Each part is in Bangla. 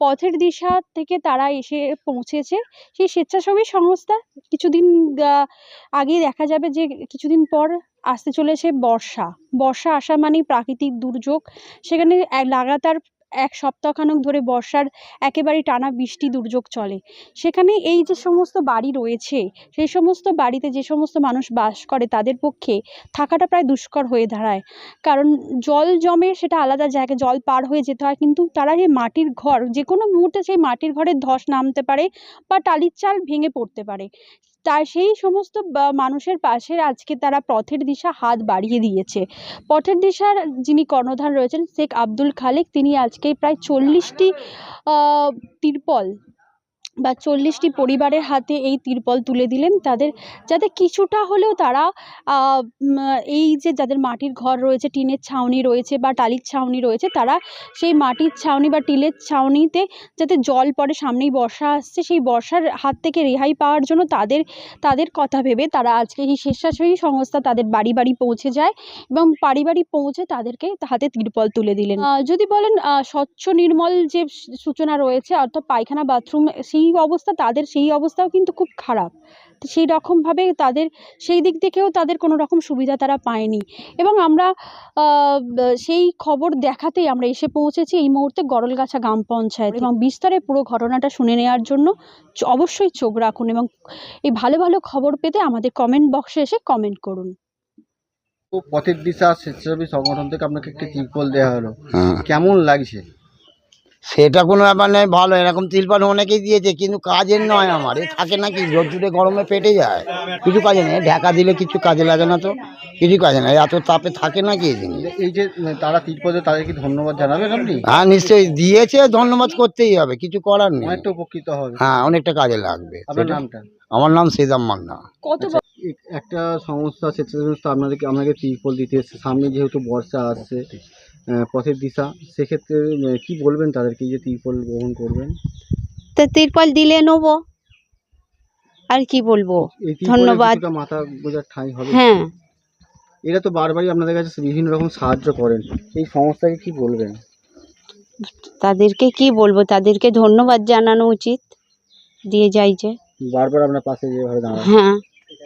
পথের দিশা থেকে তারা এসে পৌঁছেছে। সেই স্বেচ্ছাসেবী সংস্থা কিছুদিন আগেই দেখা যাবে যে কিছুদিন পর আসতে চলেছে বর্ষা। বর্ষা আসা মানেই প্রাকৃতিক দুর্যোগ। সেখানে লাগাতার এক সপ্তাহখানেক ধরে বর্ষার একেবারেই টানা বৃষ্টি দুর্যোগ চলে। সেখানে এই যে সমস্ত বাড়ি রয়েছে, সেই সমস্ত বাড়িতে যে সমস্ত মানুষ বাস করে তাদের পক্ষে থাকাটা প্রায় দুষ্কর হয়ে দাঁড়ায়। কারণ জল জমে সেটা আলাদা জায়গায়, জল পার হয়ে যেতে হয়, কিন্তু তারা যে মাটির ঘর যে কোনো মুহূর্তে সেই মাটির ঘরের ধস নামতে পারে বা টালির চাল ভেঙে পড়তে পারে। তার সেই সমস্ত মানুষের পাশে আজকে তারা পথের দিশা হাত বাড়িয়ে দিয়েছে। পথের দিশার যিনি কর্ণধার রয়েছেন শেখ আব্দুল খালেক, তিনি আজকে প্রায় চল্লিশটি তিরপল বা চল্লিশটি পরিবারের হাতে এই তিরপল তুলে দিলেন। তাদের যাতে কিছুটা হলেও তারা এই যে যাদের মাটির ঘর রয়েছে, টিনের ছাউনি রয়েছে বা টালির ছাউনি রয়েছে, তারা সেই মাটির ছাউনি বা টিলের ছাউনিতে যাতে জল পড়ে, সামনেই বর্ষা আসছে, সেই বর্ষার হাত থেকে রেহাই পাওয়ার জন্য তাদের তাদের কথা ভেবে তারা আজকে এই স্বেচ্ছাসেবী সংস্থা তাদের বাড়ি বাড়ি পৌঁছে যায় এবং বাড়ি বাড়ি পৌঁছে তাদেরকে হাতে তিরপল তুলে দিলেন। যদি বলেন স্বচ্ছ নির্মল যে সূচনা রয়েছে, অর্থাৎ পায়খানা, বাথরুম, সেই অবস্থা তাদের সেই অবস্থাও কিন্তু খুব খারাপ। তো সেই রকমভাবে তাদের সেই দিক থেকেও তাদের কোনো রকম সুবিধা তারা পায়নি। এবং আমরা আহ, সেই খবর দেখাতেই আমরা এসে পৌঁছেছি এই মুহূর্তে গরলগাছা গ্রাম পঞ্চায়েত। এবং বিস্তারে পুরো ঘটনাটা শুনে নেওয়ার জন্য অবশ্যই চোখ রাখুন এবং এই ভালো ভালো খবর পেতে আমাদের কমেন্ট বক্সে এসে কমেন্ট করুন। পথের দিশা স্বেচ্ছাসেবী সংগঠন থেকে আপনাকে একটি তিরপল দেওয়া হলো। হ্যাঁ। কেমন লাগছে? সেটা কোনো ব্যাপার নয় ভালো। এরকম তিলপান অনেকেই দিয়েছে কিন্তু কাজের নয় আমার। এ থাকে নাকি রোদ্দুরে গরমে পেটে যায়। কিছু কাজে নেই ঢাকা দিলে কিছু কাজে লাগে না তো কিছু কাজে না এত তাপে থাকে নাকি এই জিনিস? এই যে তারা তিরপল দিয়ে তাদেরকে ধন্যবাদ জানাবেন আপনি হ্যাঁ নিশ্চয়ই দিয়েছে ধন্যবাদ করতেই হবে কিছু করার নেই। অনেকটা উপকৃত হবে। হ্যাঁ অনেকটা কাজে লাগবে। আপনার নামটা? আমার নাম সেজাম মান্না। কত আচ্ছা, একটা সংস্থা স্বেচ্ছাসেবী সংস্থা আপনাদেরকে আপনাকে তিরপল দিতে এসেছে। সামনে যেহেতু বর্ষা আসছে পথের দিশা সেক্ষেত্রে উম, কি বলবেন তাদেরকে এই যে তিরপল গ্রহণ করবেন? তো তিরপল দিলে নেব। আর কি বলব? এই তিরপলে ধন্যবাদ। কিছুটা মাথা গোজার ঠাঁই হবে। হ্যাঁ। এরা তো বারবারই আপনাদের কাছে বিভিন্ন রকম সাহায্য করেন। এই সংস্থাকে কি বলবেন? তাদেরকে কি বলব? তাদেরকে ধন্যবাদ জানানো উচিত। দিয়ে যাই যে। বারবার আপনার পাশে যেভাবে দাঁড়ান। হ্যাঁ।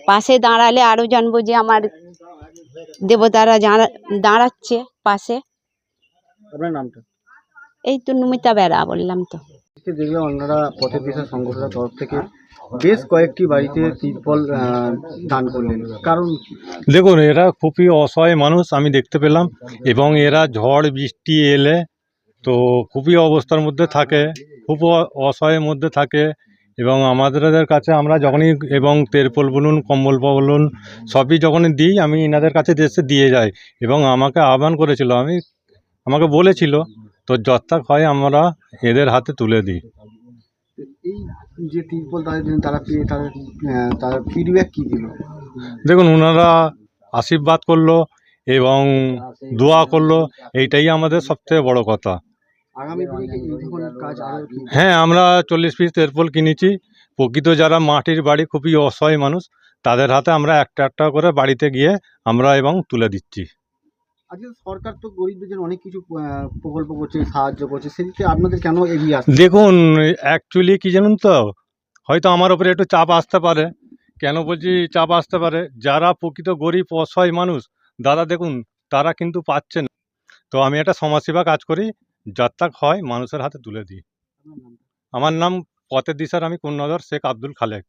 পাশে দাঁড়ালে আরও জানব যে আমার দেবতারা জানা- দাঁড়াচ্ছে পাশে। আপনার নামটা? এই তো নমিতা বেড়া বললাম তো। দেখলাম আপনারা পথের দিশা সংগঠনের তরফ থেকে বেশ কয়েকটি বাড়িতে তিরপল দান করলেন। কারণ দেখুন এরা খুবই অসহায় মানুষ আমি দেখতে পেলাম এবং এরা ঝড় বৃষ্টি এলে তো খুবই অবস্থার মধ্যে থাকে খুব অসহায়ের মধ্যে থাকে এবং আমাদের কাছে আমরা যখনই এবং তেরপল বলুন কম্বল বলুন সবই যখনই দিই আমি এনাদের কাছে দেশে দিয়ে যাই এবং আমাকে আহ্বান করেছিল আমি আমাকে বলেছিল তো যত্তাক হয় আমরা এদের হাতে তুলে দিই। এই যে তিরপল তাদের দিলেন, তারা পেয়ে তাদের আহ, তার ফিডব্যাক কি দিল? দেখুন ওনারা আশীর্বাদ করল এবং দোয়া করল এইটাই আমাদের সবথেকে বড় কথা। হ্যাঁ আমরা চল্লিশ পিস তেরপল কিনেছি। প্রকৃত যারা মাটির বাড়ি খুবই অসহায় মানুষ তাদের হাতে আমরা একটা একটা করে বাড়িতে গিয়ে আমরা এবং তুলে দিচ্ছি। আজকে সরকার তো গরিবদের জন্য অনেক কিছু প্রকল্প করছে সাহায্য করছে সেদিকে আপনাদের কেন এগিয়ে আসছে? দেখুন অ্যাকচুয়ালি কি জানুন তো? হয়তো আমার ওপরে একটু চাপ আসতে পারে। কেন বলছি চাপ আসতে পারে? যারা প্রকৃত গরিব অসহায় মানুষ দাদা দেখুন তারা কিন্তু পাচ্ছে না। তো আমি একটা সমাজসেবা কাজ করি যাত্রাক হয় মানুষের হাতে তুলে দিই। আমার নাম পথের দিশার আমি কন্যাধর শেখ আব্দুল খালেক।